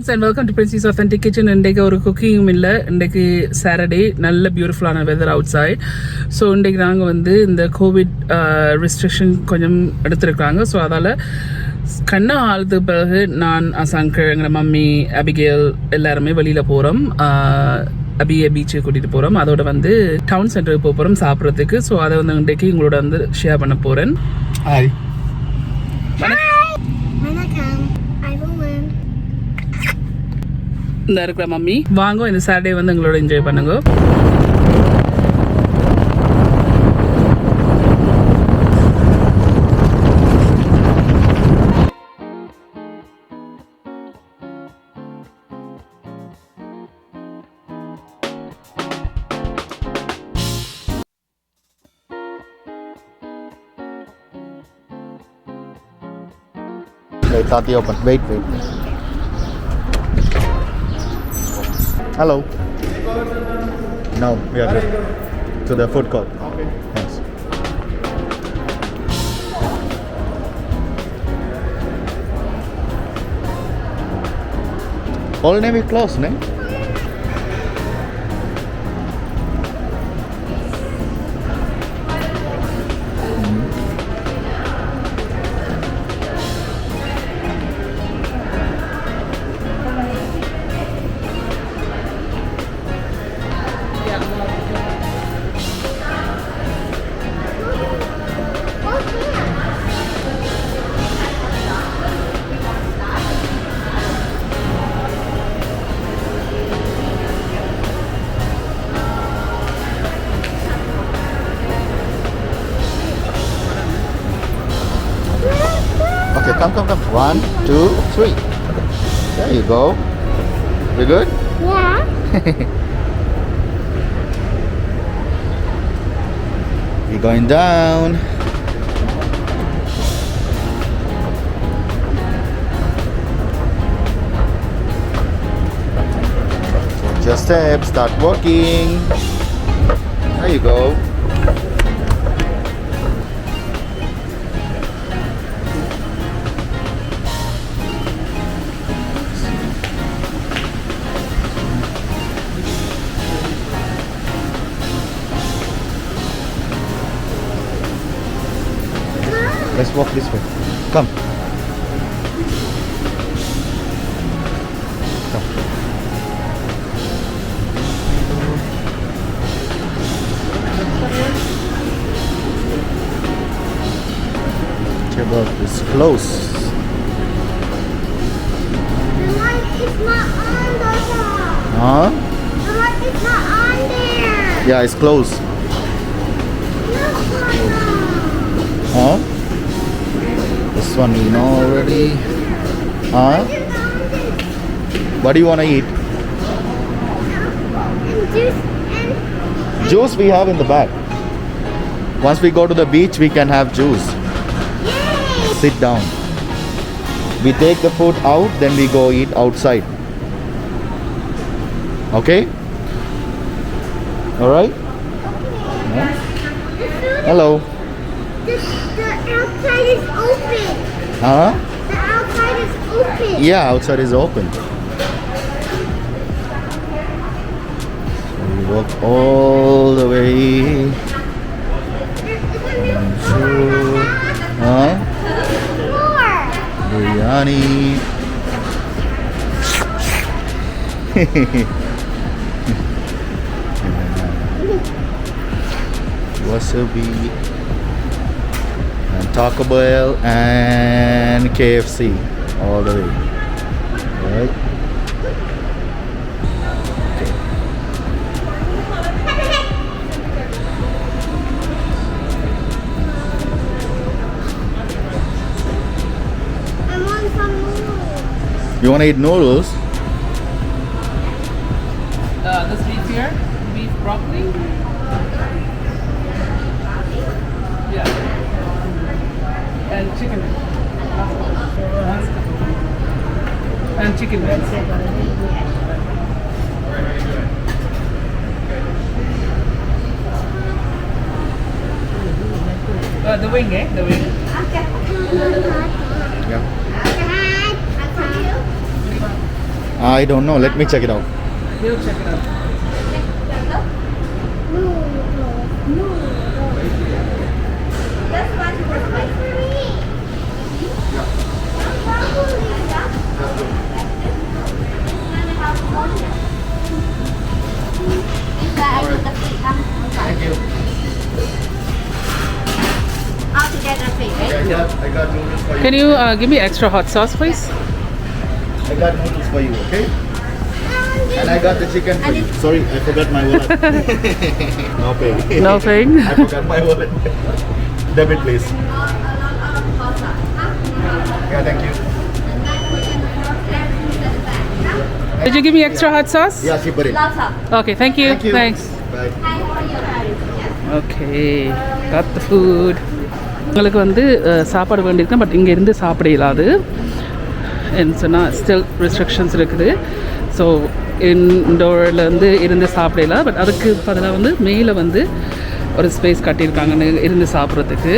friends and welcome to Princess authentic kitchen இன்றைக்கு ஒரு குக்கிங்கும் இல்லை. இன்றைக்கு சாட்டர்டே நல்ல பியூட்டிஃபுல்லான வெதர் அவுட் சைட் ஸோ இன்றைக்கு நாங்கள் வந்து இந்த கோவிட் ரெஸ்ட்ரிக்ஷன் கொஞ்சம் எடுத்திருக்காங்க. ஸோ அதால் கண்ணா ஆளுதுக்கு பிறகு நான் அசாங்கர் எங்களை மம்மி அபிகேல் எல்லாருமே வெளியில் போகிறோம் அபிய பீச்சுக்கு கூட்டிகிட்டு போகிறோம் அதோட வந்து டவுன் சென்டருக்கு போக போகிறோம் சாப்பிட்றதுக்கு. ஸோ அதை வந்து இன்றைக்கு உங்களோட வந்து ஷேர் பண்ண போகிறேன் ஹாய் வணக்கம் ஐவோமன் இந்த இருக்கிற மம்மி வாங்க இந்த சாட்டர்டே வந்து எங்களோட என்ஜாய் பண்ணுங்க Wait, Tati open. Wait, wait. Hello. No, we are good. To the food court. Okay. Thanks. All name is closed, ne? One, two, three. There you go. You good? Yeah. You're going down. Just step, start walking. There you go. Let's walk this way. Come. Come. Is close. The light is not on, Dada. Huh? The light is not on there. Yeah, it's close. One we know already. Huh? What do you want to eat? Juice Juice we have in the back. Once we go to the beach, we can have juice. yay! Sit down. We take the food out, then we go eat outside. Okay? Alright? The food, Hello. the, the outside is open. Huh? The outside is open. Yeah, outside is open. So we walk all the way. Huh? Biryani. Wasabi. Taco Bell and KFC all the way. Right? I want some noodles. You want to eat noodles? Uh, the streets here beef broccoli. Yeah. And chicken. And chicken wings. Uh, the wing, eh? The wing. Yeah. I don't know. Let me check it out. We'll check it out. Thank you. I got, I got noodles for you. Can you uh, give me extra hot sauce, please? I got noodles for you, okay? And I got the chicken for you. Sorry, I forgot my wallet. no pay. No thing. I forgot my wallet. Debit, please. Yeah, thank you. Did you give me extra hot sauce? Yeah, she put it. Okay, thank you. Thank you. Thanks. Okay got food உங்களுக்கு வந்து சாப்பாடு வேண்டியிருக்கேன் but இங்கே இருந்து சாப்பிட இயலாது. என்ன சொன்னால் still restrictions இருக்குது. ஸோ இன்டோரில் வந்து இருந்து சாப்பிடலாம் பட் அதுக்கு பதிலாக வந்து மேலே வந்து ஒரு ஸ்பேஸ் கட்டியிருக்காங்கன்னு இருந்து சாப்பிட்றதுக்கு.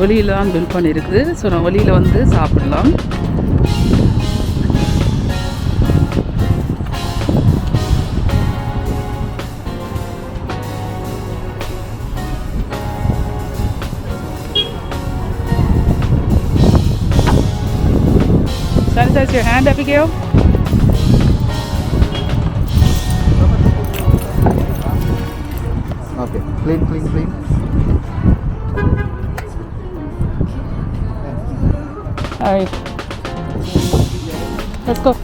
வெளியில் தான் பில் பண்ணியிருக்குது ஸோ நான் வெளியில் வந்து சாப்பிடலாம் Sanitize your hand, Abigail. All right. Let's go.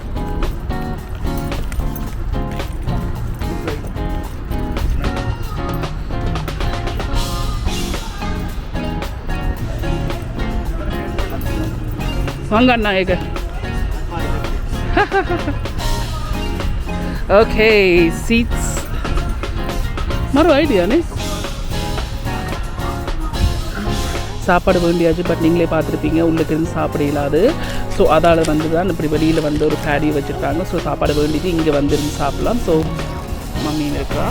வாங்க அண்ணா எங்க ஓகே சீட்ஸ் மறு ஐடியானே சாப்பாடு வேண்டியாச்சு பட் நீங்களே பார்த்துருப்பீங்க உள்ளுக்கு இருந்து சாப்பிட இயலாது. ஸோ அதால் வந்து தான் இப்படி வெளியில் வந்து ஒரு பேடி வச்சுருக்காங்க. ஸோ சாப்பாடு வேண்டிட்டு இங்கே வந்து இருந்து சாப்பிடலாம். ஸோ மம்மி இருக்கா?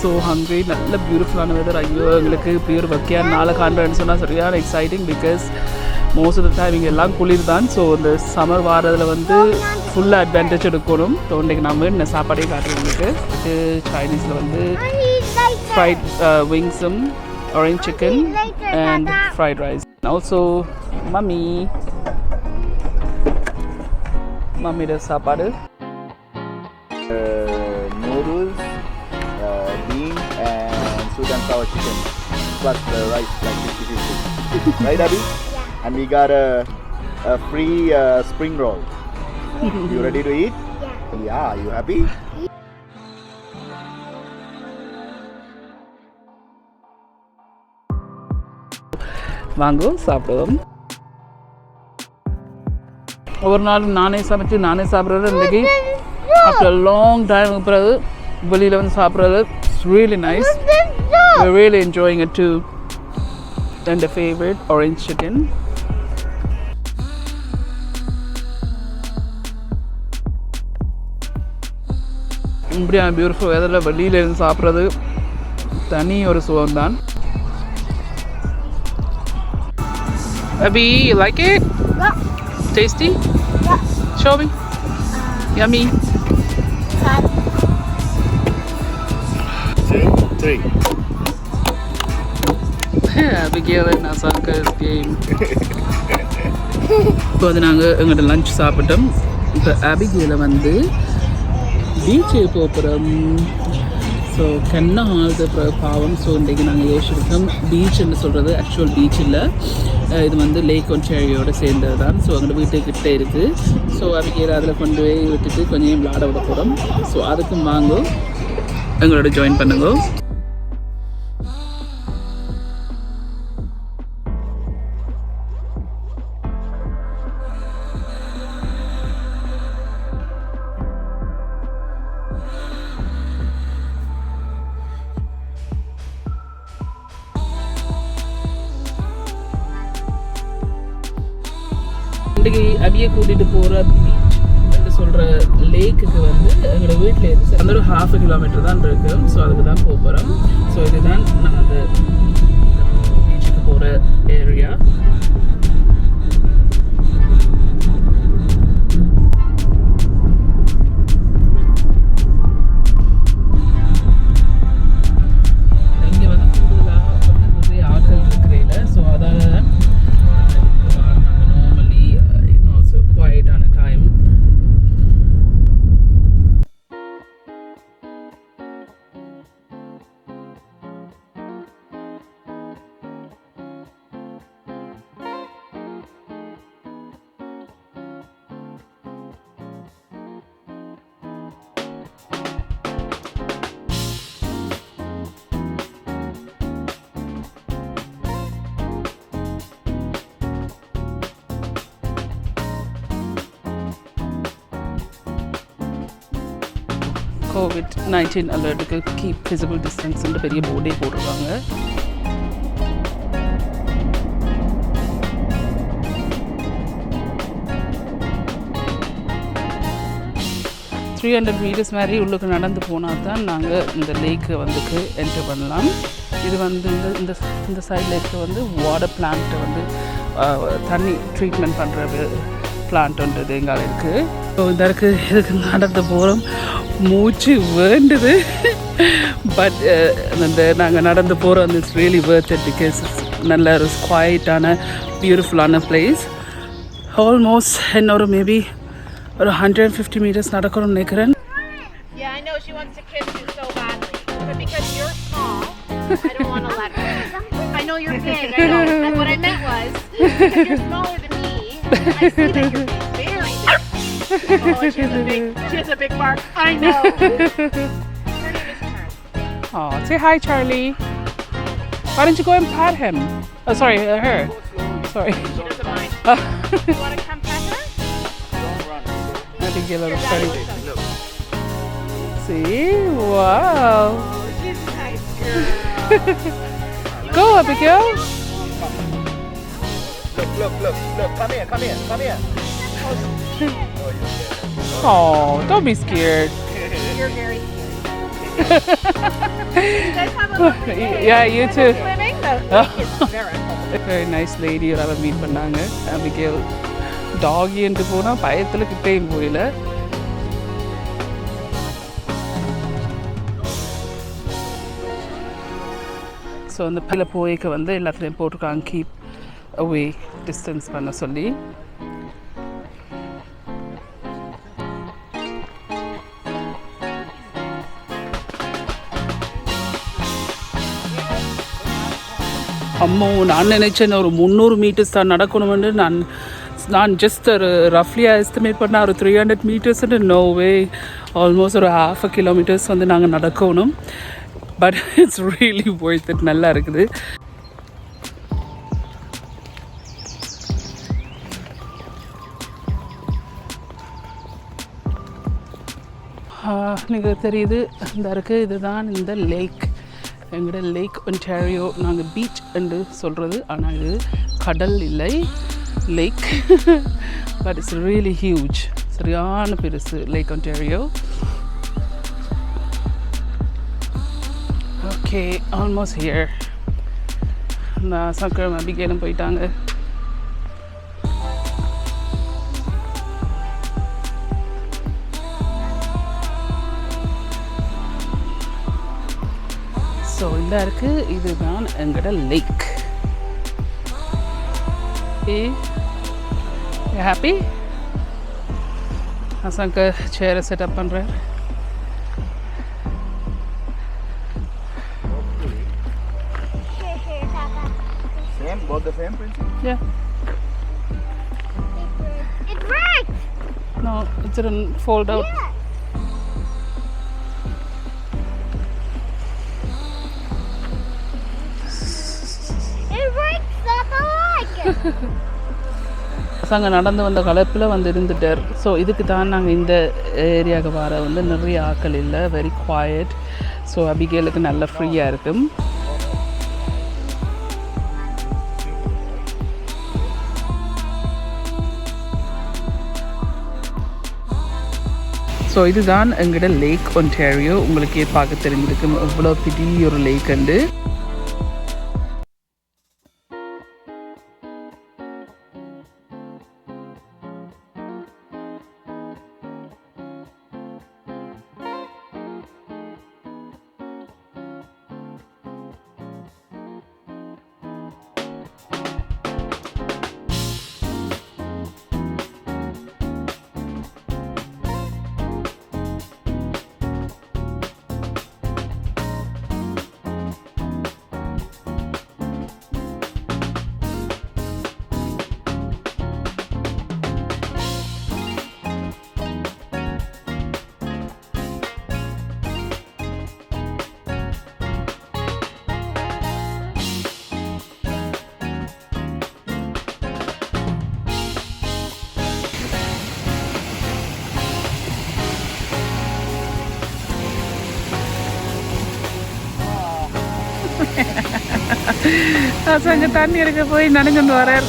ஸோ ஹங்கரி நல்ல பியூட்டிஃபுல்லான வெதர் ஐயோ எங்களுக்கு பியூர் வக்கியா நாளை காண்றேன்னு சொன்னால் சரியான exciting because most of the time இங்கே எல்லாம் குளிர் தான் ஸோ இந்த சம்மர் வாரதில் வந்து ஃபுல்லாக அட்வான்டேஜ் எடுக்கணும் ஸோ இன்றைக்கு நான் சாப்பாடையும் காட்டுறேன் உங்களுக்கு இது சைனீஸில் வந்து fried விங்ஸும் orange chicken and fried rice also mummy மம்மியோட சாப்பாடு noodles, uh, bean and Sudan sour chicken plus the And we got a, a free uh, spring roll. you ready to eat? Yeah. Yeah, you happy? வாங்கோ சாப்பிடுவோம் ஒவ்வொரு நாளும் நானே சமைச்சு நானே சாப்பிட்றது இன்றைக்கி ஆஃப்டர் லாங் டைம் பிறகு வெளியில் வந்து சாப்பிட்றது really nice we're really enjoying it too and the favorite இப்படியான பியூட்டிஃபுல் வெதரில் வெளியில் இருந்து சாப்பிட்றது தனி ஒரு? Yeah. Tasty? Yeah. Show me. Yummy. Two, three. Abigail and Asaka's game. இப்போ வந்து நாங்கள் எங்கள்கிட்ட லஞ்ச் சாப்பிட்டோம் இப்போ அபிகேல வந்து பீச்சு போகிறோம் ஸோ கண்ணா ஆளுது பாவம். ஸோ இன்றைக்கி நாங்கள் யோசிச்சிருக்கோம் பீச்னு சொல்கிறது ஆக்சுவல் பீச் இல்லை. இது வந்து லேக் ஒன்சேரியோட சேர்ந்தது தான் ஸோ அங்கே வீட்டுக்கிட்டே இருக்குது ஸோ அவங்க அதில் கொண்டு போய் விட்டுட்டு கொஞ்சம் விளாட விட போகிறோம் ஸோ அதுக்கும் வாங்கோ. எங்களோட ஜாயின் பண்ணுங்க. இன்றைக்கி அபியை கூட்டிகிட்டு போகிற சொல்கிற லேக்குக்கு வந்து எங்களோட வீட்டில் இருந்து அந்த ஒரு ஹாஃப் கிலோமீட்டர் தான் இருக்குது ஸோ அதுக்கு தான் போக போகிறோம் ஸோ இதுதான் நாங்கள் அந்த பீச்சுக்கு போகிற ஏரியா கோவிட் நைன்டீன் அலர்ட்டுக்கு கீப் ஃபிசிபிள் டிஸ்டன்ஸ்ன்ற பெரிய போர்டே போட்டிருக்காங்க. த்ரீ ஹண்ட்ரட் மீட்டர்ஸ் மாதிரி உள்ளுக்கு நடந்து போனால் தான் நாங்கள் இந்த லேக்கை வந்துக்கு என்டர் பண்ணலாம். இது வந்து இந்த இந்த இந்த சைடில் இருக்க வந்து வாட்டர் பிளான்ட்டை வந்து தண்ணி ட்ரீட்மெண்ட் பண்ணுற பிளான்ட்ன்றது எங்கால இருக்குது ஸோ இதற்கு இதுக்கு நடந்து போகிறோம் மூச்சு வேண்டுது பட் அந்த நாங்கள் நடந்து போகிறோம் அந்த it's really worth it because நல்ல ஒரு குவாய்ட்டான பியூட்டிஃபுல்லான பிளேஸ் ஆல்மோஸ்ட் இன்னொரு மேபி ஒரு ஹண்ட்ரட் அண்ட் ஃபிஃப்டி மீட்டர்ஸ் நடக்கணும்னு நினைக்கிறேன் Yeah, I know she wants to kiss you so badly. But because you're small, I don't want to let her. I know you're big, I know. And what I meant was, because you're smaller than me, I see that you're very big. Oh, she has a big, she has a big bark. I know. Her name is Charlie. Oh, say hi, Charlie. Why don't you go and pat him? Oh, sorry, uh, her. Sorry. She doesn't mind. You want to come pet her? I think you're a little Your funny. will show you. See? Wow. Oh, she's a nice girl. Go, Abigail. Look, look, look, look. Come here, come here, come here. Oh, don't be scared. You're very cute. you guys have a lovely day. Yeah, you too. Swimming? Is very cold. Very nice lady யாராவது meet பண்ணாங்க Abigail டாகின்ட்டு போனால் பயத்தில் கிட்டேயும் போயில so அந்த பிள்ளை போய்க்க வந்து எல்லாத்துலேயும் போட்டிருக்காங்க கீப் அவே டிஸ்டன்ஸ் பண்ண சொல்லி அம்மோ நான் நினைச்சேன் ஒரு முந்நூறு மீட்டர்ஸ் தான் நடக்கணும்னு நான் நான் ஜஸ்ட் ஒரு ரஃப்லியாக எஸ்டிமேட் பண்ண ஒரு த்ரீ ஹண்ட்ரட் மீட்டர்ஸ்னு நோவே ஆல்மோஸ்ட் ஒரு ஹாஃப் அ கிலோமீட்டர்ஸ் வந்து நாங்கள் நடக்கணும். பட் இட்ஸ் ரியலி போய்த்து நல்லா இருக்குது. நீங்கள் தெரியுது. இந்த இருக்குது இதுதான் இந்த லேக் எங்கிட்ட லேக் ஒன்டாரியோ நாங்கள் பீச் என்று சொல்கிறது ஆனால் இது கடல் இல்லை lake but it's really huge சரியான பெருசு lake Ontario okay almost here நான் சக்கரம் அபிகேலம் போயிட்டாங்க. இதாக இருக்குது இதுதான் எங்களோட லேக் ஏ ஹாப்பி அசங்கர் சேரை செட்டப் பண்ணுறார் About the same. It works. No, it didn't fold out. Yeah. Like. அங்கே நடந்து வந்த கலப்பில் வந்து இருந்துட்டார். ஸோ இதுக்கு தான் நாங்கள் இந்த ஏரியாவுக்கு வர வந்து நிறைய ஆக்கள் இல்லை. வெரி குவாய்ட் ஸோ அபிகேலுக்கு நல்ல ஃப்ரீயாக இருக்கும். ஸோ இதுதான் எங்கிட்ட லேக் ஒன்டேரியோ உங்களுக்கே பார்க்க தெரிஞ்சிருக்கும். எவ்வளோ பெரிய ஒரு லேக் வந்து அங்கே தண்ணி எடுக்க போய் நனைஞ்சுட்டு வரார்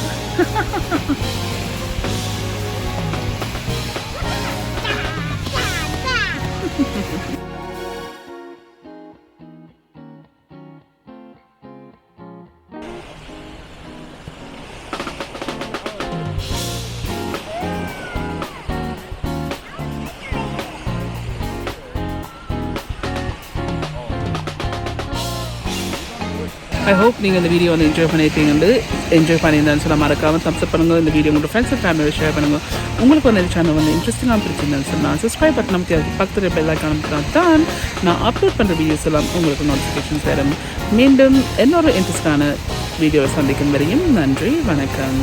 ஐ ஹோப் நீங்கள் இந்த வீடியோ வந்து என்ஜாய் பண்ணியிருக்கீங்க என்ஜாய் பண்ணியிருந்தேன்னு சொல்ல மறக்காமல் தம்ஸ் பண்ணுங்கள் இந்த வீடியோ உங்களோட ஃப்ரெண்ட்ஸ் அண்ட் ஷேர் பண்ணுங்கள் உங்களுக்கு வந்து இந்த சேனல் வந்து இன்ட்ரெஸ்டிங்காக பிடிச்சிருந்தேன்னு சொன்னால் சப்ஸ்கிரைப் பட்டன் அமைத்தி அதுக்கு பக்கத்தில் பெல் காரணத்துக்காக தான். நான் அப்லோட் பண்ணுற வீடியோஸ் எல்லாம் உங்களுக்கு நோட்டிஃபிகேஷன்ஸ் வரும் மீண்டும் இன்னொரு இன்ட்ரெஸ்டான வீடியோவை சந்திக்கும் வரையும் நன்றி வணக்கம்.